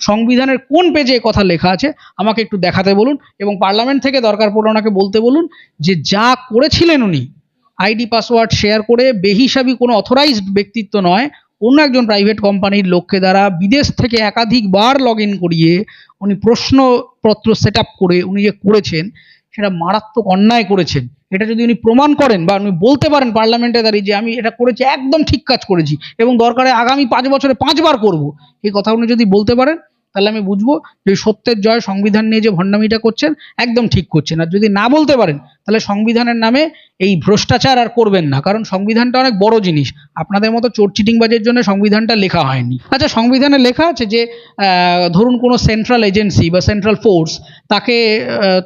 সংবিধানের কোন পেজে কথা লেখা আছে, আমাকে একটু দেখাতে বলুন এবং পার্লামেন্ট থেকে দরকার পড়ে ওনাকে বলতে বলুন যে যা করেছিলেন উনি আইডি পাসওয়ার্ড শেয়ার করে বেহিসাবি কোনো অথরাইজড ব্যক্তিত্ব নয়, অন্য একজন প্রাইভেট কোম্পানির লোককে দ্বারা বিদেশ থেকে একাধিকবার লগ ইন করিয়ে উনি প্রশ্নপত্র সেট আপ করে উনি যে করেছেন সেটা মারাত্মক অন্যায় করেছেন। এটা যদি উনি প্রমাণ করেন বা উনি বলতে পারেন পার্লামেন্টে দাঁড়িয়ে যে আমি এটা করেছি, একদম ঠিক কাজ করেছি এবং দরকারে আগামী পাঁচ বছরে পাঁচবার করব, এই কথা উনি যদি বলতে পারেন তাহলে আমি বুঝব যে সত্যের জয় সংবিধান নিয়ে যে ভণ্ডামিটা করছেন, একদম ঠিক করছেন। আর যদি না বলতে পারেন, তাহলে সংবিধানের নামে এই ভ্রষ্টাচার আর করবেন না, কারণ সংবিধানটা অনেক বড় জিনিস। আপনাদের মতো চোর চিটিংবাজের জন্য সংবিধানটা লেখা হয়নি। আচ্ছা সংবিধানে লেখা আছে যে ধরুন কোনো সেন্ট্রাল এজেন্সি বা সেন্ট্রাল ফোর্স তাকে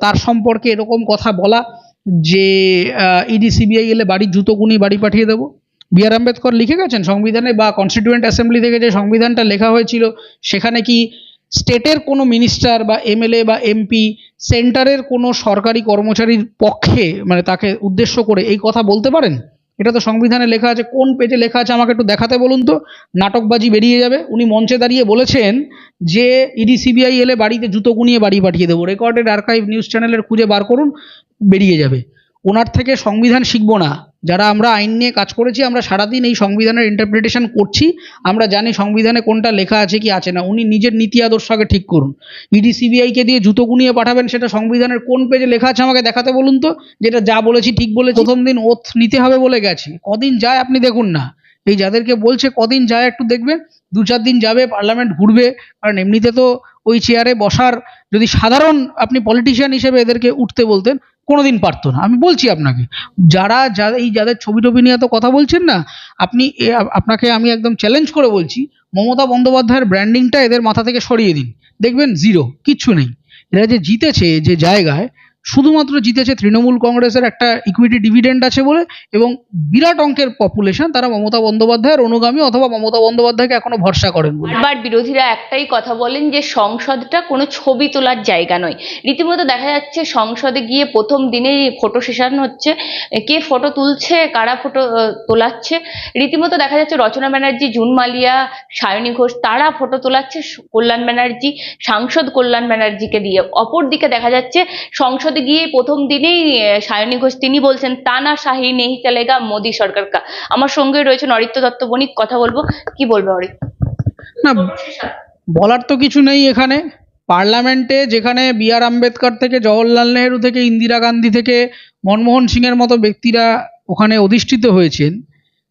তার সম্পর্কে এরকম কথা বলা যে ইডি সিবিআই এলে বাড়ির জুতো গুনি বাড়ি পাঠিয়ে দেবো। বি আর আম্বেদকর লিখে গেছেন সংবিধানে বা কনস্টিটিউয়েন্ট অ্যাসেম্বলি থেকে যে সংবিধানটা লেখা হয়েছিল, সেখানে কি স্টেটের কোনো মিনিস্টার বা এমএলএ বা এমপি সেন্টারের কোনো সরকারি কর্মচারীর পক্ষে মানে তাকে উদ্দেশ্য করে এই কথা বলতে পারেন? এটা তো সংবিধানে লেখা আছে, কোন পেজে লেখা আছে আমাকে একটু দেখাতে বলুন তো? নাটকবাজি বেরিয়ে যাবে। উনি মঞ্চে দাঁড়িয়ে বলেছেন যে, ইডি সিবিআই এলে বাড়িতে জুতো গুনিয়ে বাড়ি পাঠিয়ে দেবো। রেকর্ডেড আর্কাইভ নিউজ চ্যানেলের খুঁজে বার করুন, বেরিয়ে যাবে। ওনার থেকে সংবিধান শিখব না। যারা আমরা আইন নিয়ে কাজ করেছি, আমরা সারাদিন এই সংবিধানের ইন্টারপ্রিটেশন করছি। আমরা জানি সংবিধানে কোনটা লেখা আছে কি আছে না। উনি নিজের নীতি আদর্শ আগে ঠিক করুন। ইডি সিবিআইকে দিয়ে জুতো গুনিয়ে পাঠাবেন, সেটা সংবিধানের কোন পেজে লেখা আছে আমাকে দেখাতে বলুন তো? যেটা যা বলেছি, ঠিক বলেছি। প্রথম দিন ওথ নিতে হবে বলে গেছি। কদিন যায় আপনি দেখুন না। এই যাদেরকে বলছে, কদিন যায় একটু দেখবেন দু চার দিন যাবে পার্লামেন্ট ঘুরবে। কারণ এমনিতে তো ওই চেয়ারে বসার যদি সাধারণ আপনি পলিটিশিয়ান হিসেবে এদেরকে উঠতে বলতেন কোনোদিন পারতো না। আমি বলছি আপনাকে, যারা, যা, এই যাদের ছবি টবি নিয়ে এত কথা বলছেন না, আপনি আপনাকে আমি একদম চ্যালেঞ্জ করে বলছি, মমতা বন্দ্যোপাধ্যায়ের ব্র্যান্ডিংটা এদের মাথা থেকে সরিয়ে দিন। দেখবেন জিরো কিচ্ছু নেই। এরা যে জিতেছে যে জায়গায় শুধুমাত্র জিতেছে তৃণমূল কংগ্রেসের একটা ইকুইটি ডিভিডেন্ড আছে বলে এবং বিরাট অঙ্কের পপুলেশন তারা মমতা বন্দ্যোপাধ্যায়ের অনুগামী অথবা মমতা বন্দ্যোপাধ্যায়কে এখনও ভরসা করেন বারবার বিরোধীরা একটাই কথা বলেন যে সংসদটা কোনো ছবি তোলার জায়গা নয়। রীতিমতো দেখা যাচ্ছে সংসদে গিয়ে প্রথম দিনেই ফটো সেশন হচ্ছে। কে ফটো তুলছে, কারা ফটো তোলাচ্ছে? রীতিমতো দেখা যাচ্ছে রচনা ব্যানার্জি জুন মালিয়া, সায়নী ঘোষ, তারা ফটো তোলাচ্ছে কল্যাণ ব্যানার্জি, সাংসদ কল্যাণ ব্যানার্জিকে দিয়ে। অপরদিকে দেখা যাচ্ছে সংসদে গিয়ে প্রথম দিনেই সায়নী ঘোষ তিনি বলছেন তানা শাহী নেই চলেগা, মোদী সরকার কা আমার সঙ্গে রয়েছেন অরিত্য দত্ত বণিক, কথা বলব। কি বলবে অরিত্য না, বলার তো কিছু নেই এখানে। পার্লামেন্টে যেখানে বি আর আম্বেদকর থেকে, জওহরলাল নেহেরু থেকে, ইন্দিরা গান্ধী থেকে, মনমোহন সিংয়ের মতো ব্যক্তিরা ওখানে অধিষ্ঠিত হয়েছেন।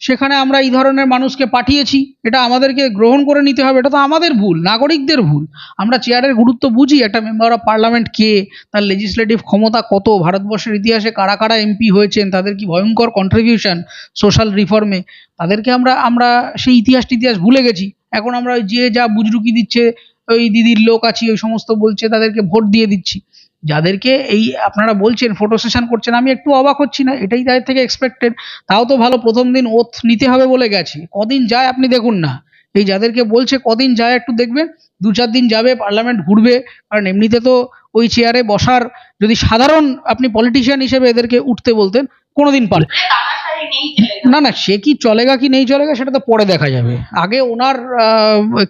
সেখানে আমরা এই ধরনের মানুষকে পাঠিয়েছি। এটা আমাদেরকে গ্রহণ করে নিতে হবে। এটা তো আমাদের ভুল, নাগরিকদের ভুল। আমরা চেয়ারের গুরুত্ব বুঝি, একটা মেম্বার অফ পার্লামেন্ট কে, তার লেজিসলেটিভ ক্ষমতা কত, ভারতবর্ষের ইতিহাসে কারা কারা এমপি হয়েছেন, তাদের কি ভয়ঙ্কর কন্ট্রিবিউশন সোশ্যাল রিফর্মে তাদেরকে আমরা আমরা সেই ইতিহাস টিতিহাস ভুলে গেছি। এখন আমরা যে যা বুজরুকি দিচ্ছে, ওই দিদির লোক আছি, ওই সমস্ত বলছে, তাদেরকে ভোট দিয়ে দিচ্ছি। যাদেরকে এই আপনারা বলছেন ফটো সেশন করছেন, আমি একটু অবাক হচ্ছি না, এটাই তাদের থেকে এক্সপেক্টেড তাও তো ভালো, প্রথম দিন ওথ নিতে হবে বলে গেছি। কদিন যায় আপনি দেখুন না। এই যাদেরকে বলছে, কদিন যায় একটু দেখবেন, দু চার দিন যাবে পার্লামেন্ট ঘুরবে, কারণ এমনিতে তো ওই চেয়ারে বসার যদি সাধারণ আপনি পলিটিশিয়ান হিসেবে এদেরকে উঠতে বলতেন, কোনোদিন পারে না না, সে কি চলেগা কি নেই চলেগা সেটা তো পরে দেখা যাবে। আগে ওনার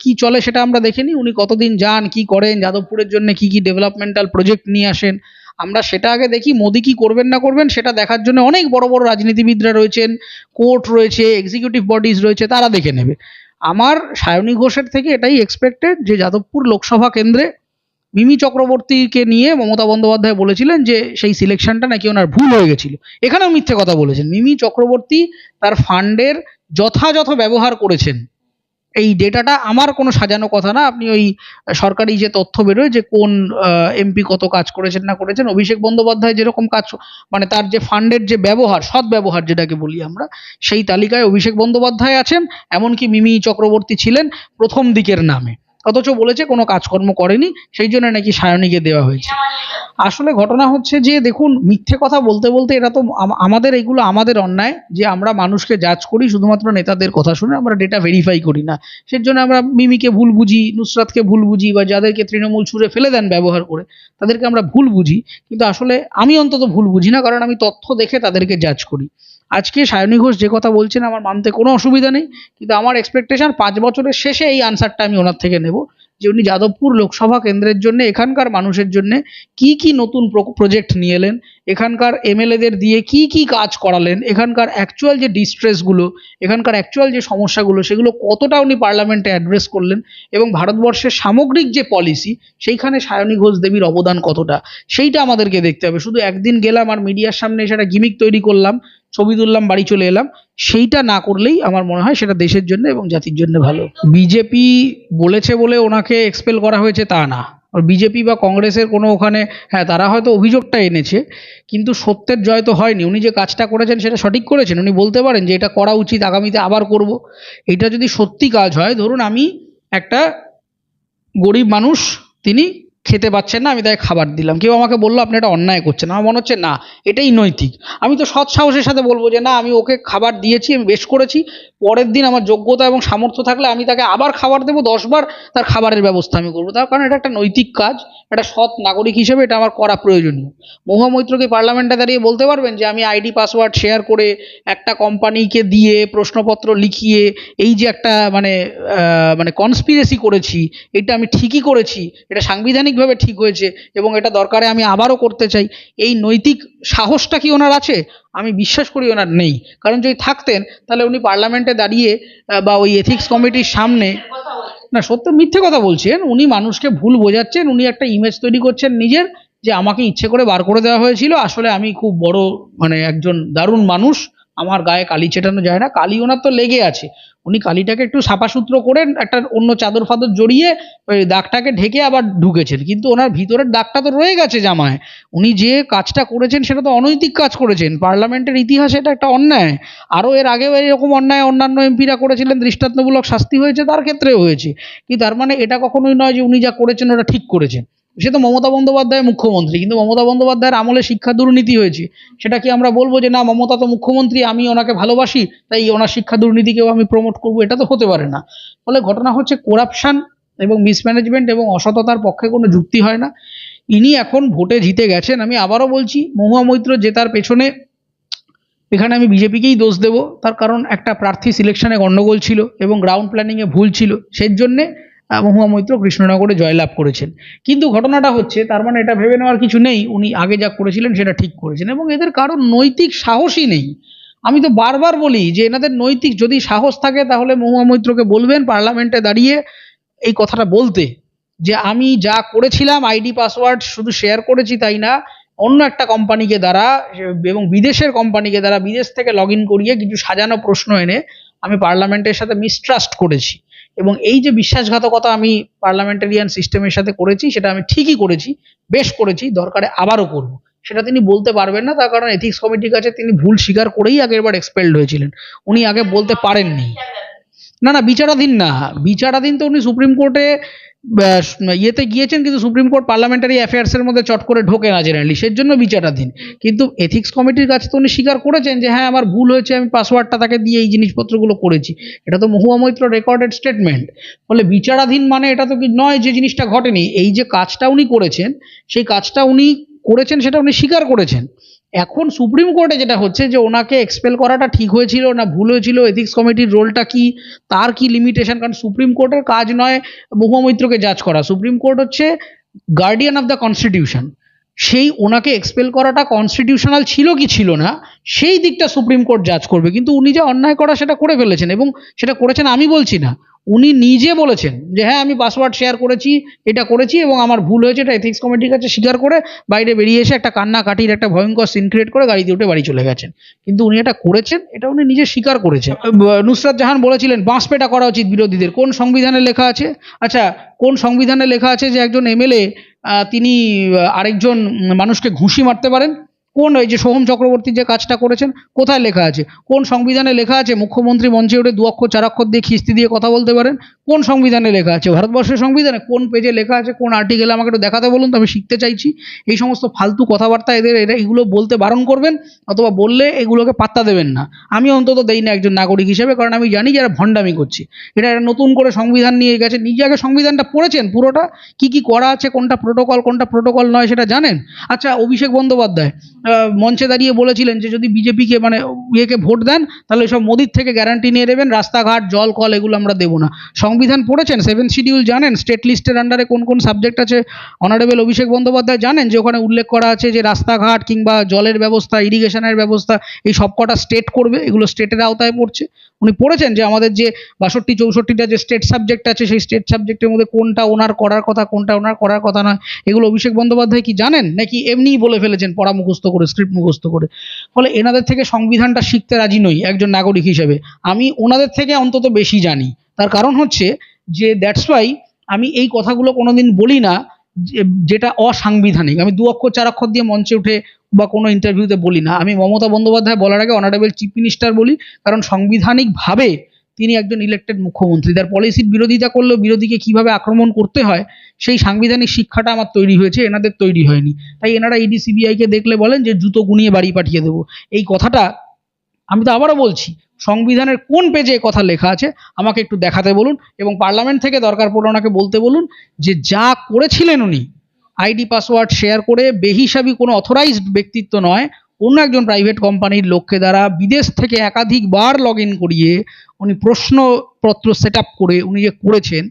কি চলে সেটা আমরা দেখে নিই উনি কতদিন যান, কি করেন, যাদবপুরের জন্য কি কি ডেভেলপমেন্টাল প্রজেক্ট নিয়ে আসেন, আমরা সেটা আগে দেখি, মোদি কি করবেন না করবেন, সেটা দেখার জন্য অনেক বড় বড় রাজনীতিবিদরা রয়েছেন, কোর্ট রয়েছে এক্সিকিউটিভ বডিজ রয়েছে, তারা দেখে নেবে। আমার সায়নী ঘোষের থেকে এটাই এক্সপেক্টেড যে যাদবপুর লোকসভা কেন্দ্রে মিমি চক্রবর্তীকে নিয়ে মমতা বন্দ্যোপাধ্যায় বলেছিলেন যে সেই সিলেকশনটা নাকি ওনার ভুল হয়ে গেছিল। এখানেও মিথ্যে কথা বলেছেন। মিমি চক্রবর্তী তার ফান্ডের যথাযথ ব্যবহার করেছেন। এই ডেটাটা আমার কোনো সাজানো কথা না। আপনি ওই সরকারি যে তথ্য বেরোয় যে কোন এমপি কত কাজ করেছেন না করেছেন, অভিষেক বন্দ্যোপাধ্যায় যেরকম কাজ মানে তার যে ফান্ডের যে ব্যবহার, সৎ ব্যবহার যেটাকে বলি আমরা, সেই তালিকায় অভিষেক বন্দ্যোপাধ্যায় আছেন, এমনকি মিমি চক্রবর্তী ছিলেন প্রথম দিকের নামে। অথচ বলেছে কোনো কাজকর্ম করেনি, সেই জন্য নাকি সায়নীকে দেওয়া হয়েছে। আসলে ঘটনা হচ্ছে যে, দেখুন, মিথ্যে কথা বলতে বলতে এটা তো আমাদের এগুলো আমাদের অন্যায়, যে আমরা মানুষকে জাজ করি, শুধুমাত্র নেতাদের কথা শুনে আমরা ডেটা ভেরিফাই করি না। সেই জন্য আমরা মিমিকে ভুল বুঝি, নুসরাতকে ভুল বুঝি, বা যাদেরকে তৃণমূল ছুঁড়ে ফেলে দেন ব্যবহার করে, তাদেরকে আমরা ভুল বুঝি। কিন্তু আসলে আমি অন্তত ভুল বুঝি না, কারণ আমি তথ্য দেখে তাদেরকে জাজ করি। আজকে সায়নী ঘোষ যে কথা বলছেন আমার মানতে কোনো অসুবিধা নেই, কিন্তু আমার এক্সপেকটেশন পাঁচ বছরের শেষে এই আনসারটা আমি ওনার থেকে নেব, যে উনি যাদবপুর লোকসভা কেন্দ্রের জন্য, এখানকার মানুষের জন্য কি কি নতুন প্রজেক্ট নিয়ে এলেন, এখানকার এমএলএদের দিয়ে কি কি কাজ করালেন, এখানকার অ্যাকচুয়াল যে ডিস্ট্রেসগুলো এখানকার অ্যাকচুয়াল যে সমস্যাগুলো, সেগুলো কতটা উনি পার্লামেন্টে অ্যাড্রেস করলেন এবং ভারতবর্ষের সামগ্রিক যে পলিসি সেইখানে সায়নী ঘোষ দেবীর অবদান কতটা, সেইটা আমাদেরকে দেখতে হবে। শুধু একদিন গেলাম আর মিডিয়ার সামনে সেটা গিমিক তৈরি করলাম ছবি তুললাম, বাড়ি চলে এলাম। সেইটা না করলেই আমার মনে হয় সেটা দেশের জন্য এবং জাতির জন্য ভালো। বিজেপি বলেছে বলে ওনাকে এক্সপেল করা হয়েছে তা না। বিজেপি বা কংগ্রেসের কোনো ওখানে হ্যাঁ তারা হয়তো অভিযোগটা এনেছে, কিন্তু সত্যের জয় তো হয়নি। উনি যে কাজটা করেছেন সেটা সঠিক করেছেন। উনি বলতে পারেন যে এটা করা উচিত, আগামীতে আবার করব। এটা যদি সত্যি কাজ হয়, ধরুন আমি একটা গরিব মানুষ, তিনি খেতে পাচ্ছেন না, আমি তাকে খাবার দিলাম। কেউ আমাকে বলল, আপনি এটা অন্যায় করছেন। আমার মনে হচ্ছে, না, এটাই নৈতিক। আমি তো সৎ সাহসের সাথে বলব যে, না, আমি ওকে খাবার দিয়েছি, আমি বেশ করেছি। পরের দিন আমার যোগ্যতা এবং সামর্থ্য থাকলে আমি তাকে আবার খাবার দেবো দশবার তার খাবারের ব্যবস্থা আমি করব। তার কারণ এটা একটা নৈতিক কাজ একটা সৎ নাগরিক হিসেবে এটা আমার করা প্রয়োজনীয়। মহুয়া মৈত্র পার্লামেন্টে দাঁড়িয়ে বলতে পারবেন যে, আমি আইডি, পাসওয়ার্ড শেয়ার করে একটা কোম্পানিকে দিয়ে প্রশ্নপত্র লিখিয়ে এই যে একটা মানে মানে কনস্পিরেসি করেছি, এটা আমি ঠিকই করেছি, এটা সাংবিধানিকভাবে ঠিক হয়েছে এবং এটা দরকারে আমি আবারও করতে চাই। এই নৈতিক সাহসটা কি ওনার আছে? আমি বিশ্বাস করি ওনার নেই। কারণ যদি থাকতেন, তাহলে উনি পার্লামেন্টে দাঁড়িয়ে বা ওই এথিক্স কমিটির সামনে না, সত্য মিথ্যে কথা বলছেন। উনি মানুষকে ভুল বোঝাচ্ছেন, উনি একটা ইমেজ তৈরি করছেন নিজের, যে আমাকে ইচ্ছে করে বার করে দেওয়া হয়েছিল। আসলে আমি খুব বড় মানে একজন দারুণ মানুষ। আমার গায়ে কালি চেটানো যায় না, কালি ওনার তো লেগে আছে। উনি কালিটাকে একটু সাফাসুত্র করে একটা অন্য চাদর ফাদর জড়িয়ে ওই দাগটাকে ঢেকে আবার ঢুকেছেন। কিন্তু ওনার ভিতরের দাগটা তো রয়ে গেছে জামায়। উনি যে কাজটা করেছেন সেটা তো অনৈতিক কাজ করেছেন। পার্লামেন্টের ইতিহাসে এটা একটা অন্যায়। আরও এর আগেও এরকম অন্যায় অন্যান্য এমপিরা করেছিলেন, দৃষ্টান্তমূলক শাস্তি হয়েছে, তার ক্ষেত্রেও হয়েছে। কি তার মানে এটা কখনোই নয় যে উনি যা করেছেন ওটা ঠিক করেছেন। সে তো মমতা বন্দ্যোপাধ্যায় মুখ্যমন্ত্রী, কিন্তু মমতা বন্দ্যোপাধ্যায়ের আমলে শিক্ষা দুর্নীতি হয়েছে। সেটা কি আমরা বলব যে, না, মমতা তো মুখ্যমন্ত্রী, আমি ওনাকে ভালোবাসি, তাই ওনার শিক্ষা দুর্নীতিকেও আমি প্রমোট করব এটা তো হতে পারে না। ফলে ঘটনা হচ্ছে করাপশন এবং মিসম্যানেজমেন্ট এবং অসততার পক্ষে কোনো যুক্তি হয় না। ইনি এখন ভোটে জিতে গেছেন। আমি আবারও বলছি, মহুয়া মৈত্র জেতার পেছনে, এখানে আমি বিজেপিকেই দোষ দেব। তার কারণ একটা প্রার্থী সিলেকশনে গণ্ডগোল ছিল এবং গ্রাউন্ড প্ল্যানিংয়ে ভুল ছিল। সেই জন্যে মহুয়া মৈত্র কৃষ্ণনগরে জয়লাভ করেছেন। কিন্তু ঘটনাটা হচ্ছে, তার মানে এটা ভেবে নেওয়ার কিছু নেই, উনি আগে যা করেছিলেন সেটা ঠিক করেছেন এবং এদের কারোর নৈতিক সাহসই নেই। আমি তো বারবার বলি যে এনাদের নৈতিক যদি সাহস থাকে তাহলে মহুয়া মৈত্রকে বলবেন পার্লামেন্টে দাঁড়িয়ে এই কথাটা বলতে যে আমি যা করেছিলাম, আইডি, পাসওয়ার্ড শুধু শেয়ার করেছি তাই না, অন্য একটা কোম্পানিকে দ্বারা এবং বিদেশের কোম্পানিকে দ্বারা বিদেশ থেকে লগ ইন করিয়ে কিছু সাজানো প্রশ্ন এনে আমি পার্লামেন্টের সাথে মিসট্রাস্ট করেছি। এবং এই যে বিশ্বাসঘাতকতা আমি পার্লামেন্টারিয়ান সিস্টেমের সাথে করেছি, সেটা আমি ঠিকই করেছি, বেশ করেছি, দরকারে আবারও করব। সেটা তিনি বলতে পারবেন না, তার কারণ এথিক্স কমিটির কাছে তিনি ভুল স্বীকার করেই আগেরবার এক্সপেলড হয়েছিলেন। উনি আগে বলতে পারেননি। না না, বিচারাধীন না। বিচারাধীন তো উনি সুপ্রিম কোর্টে ইয়েতে গিয়েছেন, কিন্তু সুপ্রিম কোর্ট পার্লামেন্টারি অ্যাফেয়ার্সের মধ্যে চট করে ঢোকে না জেনারেলি সের জন্য বিচারাধীন। কিন্তু এথিক্স কমিটির কাছে তো উনি স্বীকার করেছেন যে হ্যাঁ আমার ভুল হয়েছে, আমি পাসওয়ার্ডটা তাকে দিয়ে এই জিনিসপত্রগুলো করেছি। এটা তো মহুয়া মৈত্র রেকর্ডেড স্টেটমেন্ট ফলে বিচারাধীন মানে এটা তো কি নয় যে জিনিসটা ঘটেনি। এই যে কাজটা উনি করেছেন, সেই কাজটা উনি করেছেন, সেটা উনি স্বীকার করেছেন। এখন সুপ্রিম কোর্টে যেটা হচ্ছে যে ওনাকে এক্সপেল করাটা ঠিক হয়েছিল না ভুল হয়েছিল এথিক্স কমিটির রোলটা কি, তার কি লিমিটেশন কারণ সুপ্রিম কোর্টের কাজ নয় মহুয়া জাজ করা। সুপ্রিম কোর্ট হচ্ছে গার্ডিয়ান অফ দ্য কনস্টিটিউশন সেই ওনাকে এক্সপেল করাটা কনস্টিটিউশনাল ছিল কি ছিল না, সেই দিকটা সুপ্রিম কোর্ট জাজ করবে। কিন্তু উনি যে অন্যায় করা সেটা করে ফেলেছেন এবং সেটা করেছেন আমি বলছি না। উনি নিজে বলেছেন যে হ্যাঁ আমি পাসওয়ার্ড শেয়ার করেছি, এটা করেছি এবং আমার ভুল হয়েছে, এটা এথিক্স কমিটির কাছে স্বীকার করে বাইরে বেরিয়ে এসে একটা কান্না কাটির একটা ভয়ঙ্কর সিন ক্রিয়েট করে গাড়িতে উঠে বাড়ি চলে গেছেন। কিন্তু উনি এটা করেছেন, এটা উনি নিজে স্বীকার করেছেন। নুসরাত জাহান বলেছিলেন বাঁশপেটা করা উচিত বিরোধীদের। কোন সংবিধানে লেখা আছে? আচ্ছা কোন সংবিধানে লেখা আছে যে, একজন এমএলএ তিনি আরেকজন মানুষকে ঘুষি মারতে পারেন? কোন এই যে সোহম চক্রবর্তী যে কাজটা করেছেন, কোথায় লেখা আছে? কোন সংবিধানে লেখা আছে, মুখ্যমন্ত্রী মঞ্চে উঠে দু অক্ষর চার অক্ষর দিয়ে খিস্তি দিয়ে কথা বলতে পারেন? কোন সংবিধানে লেখা আছে? ভারতবর্ষের সংবিধানে কোন পেজে লেখা আছে? কোন আর্টিকেলে আমাকে একটু দেখাতে বলুন তো, আমি শিখতে চাইছি। এই সমস্ত ফালতু কথাবার্তা এদের, এরা এগুলো বলতে বারণ করবেন, অথবা বললে এগুলোকে পাত্তা দেবেন না। আমি অন্তত দেই না একজন নাগরিক হিসেবে, কারণ আমি জানি যারা ভণ্ডামি করছে। এটা একটা নতুন করে সংবিধান নিয়ে গেছে, নিজে আগে সংবিধানটা পড়েছেন পুরোটা? কি কি করা আছে, কোনটা প্রোটোকল কোনটা প্রোটোকল নয় সেটা জানেন? আচ্ছা অভিষেক বন্দ্যোপাধ্যায় মঞ্চে দাঁড়িয়ে বলেছিলেন যে, যদি বিজেপিকে মানে ইয়েকে ভোট দেন, তাহলে সব মোদির থেকে গ্যারান্টি নিয়ে নেবেন, রাস্তাঘাট, জল, কল, এগুলো আমরা দেবো না। সংবিধান সংবিধান পড়েছেন সেভেন শিডিউল জানেন স্টেট লিস্টের আন্ডারে কোন কোন সাবজেক্ট আছে? অনারেবল অভিষেক বন্দ্যোপাধ্যায় জানেন যে ওখানে উল্লেখ করা আছে যে রাস্তাঘাট কিংবা জলের ব্যবস্থা ইরিগেশনের ব্যবস্থা, এই সব কটা স্টেট করবে, এগুলো স্টেটের আওতায় পড়ছে। উনি পড়েছেন যে আমাদের যে বাষট্টি চৌষট্টিটা যে স্টেট সাবজেক্ট আছে, সেই স্টেট সাবজেক্টের মধ্যে কোনটা ওনার করার কথা, কোনটা ওনার করার কথা নয়। এগুলো অভিষেক বন্দ্যোপাধ্যায় কি জানেন? নাকি এমনিই বলে ফেলেছেন পড়া মুখস্থ করে স্ক্রিপ্ট মুখস্থ করে? ফলে এনাদের থেকে সংবিধানটা শিখতে রাজি নই একজন নাগরিক হিসেবে। আমি ওনাদের থেকে অন্তত বেশি জানি। তার কারণ হচ্ছে যে দ্যাটস ওয়াই আমি এই কথাগুলো কোনোদিন বলি না যেটা অসাংবিধানিক। আমি দু অক্ষর চার অক্ষর দিয়ে মঞ্চে উঠে বা কোনো ইন্টারভিউতে বলি না। আমি মমতা বন্দ্যোপাধ্যায় বলার আগে অনারেবল চিফ মিনিস্টার বলি, কারণ সাংবিধানিকভাবে তিনি একজন ইলেক্টেড মুখ্যমন্ত্রী। তার পলিসির বিরোধিতা করলেও বিরোধীকে কীভাবে আক্রমণ করতে হয়, সেই সাংবিধানিক শিক্ষাটা আমার তৈরি হয়েছে, এনাদের তৈরি হয়নি। তাই এনারা ইডি সিবিআইকে দেখলে বলেন যে, জুতো গুনিয়ে বাড়ি পাঠিয়ে দেবো। এই কথাটা আমি তো আবারও বলছি, সংবিধানের কোন পেজে কথা লেখা আছে, আমাকে একটু দেখাতে বলুন এবং পার্লামেন্ট থেকে দরকার পড়লে ওনাকে বলতে বলুন যে, যা করেছিলেন উনি আইডি পাসওয়ার্ড শেয়ার করে বেহিসাবি কোনো অথরাইজড ব্যক্তিত্ব নয়, অন্য একজন প্রাইভেট কোম্পানির লোককে দ্বারা বিদেশ থেকে একাধিকবার লগ ইন করিয়ে উনি প্রশ্নপত্র সেট করে উনি যে করেছেন,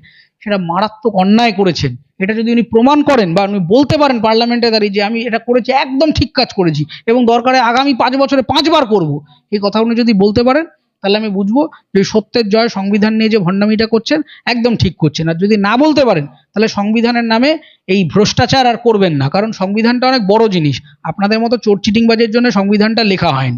সেটা মারাত্মক অন্যায় করেছেন। এটা যদি উনি প্রমাণ করেন বা উনি বলতে পারেন পার্লামেন্টে দাঁড়িয়ে যে আমি এটা করেছি, একদম ঠিক কাজ করেছি এবং দরকারে আগামী পাঁচ বছরে পাঁচবার করব। এই কথা উনি যদি বলতে পারেন, তাহলে আমি বুঝব যে সত্যের জয় সংবিধান নিয়ে যে ভণ্ডামিটা করছেন, একদম ঠিক করছেন। আর যদি না বলতে পারেন, তাহলে সংবিধানের নামে এই ভ্রষ্টাচার আর করবেন না, কারণ সংবিধানটা অনেক বড় জিনিস। আপনাদের মতো চোর চিটিংবাজের জন্য সংবিধানটা লেখা হয়নি।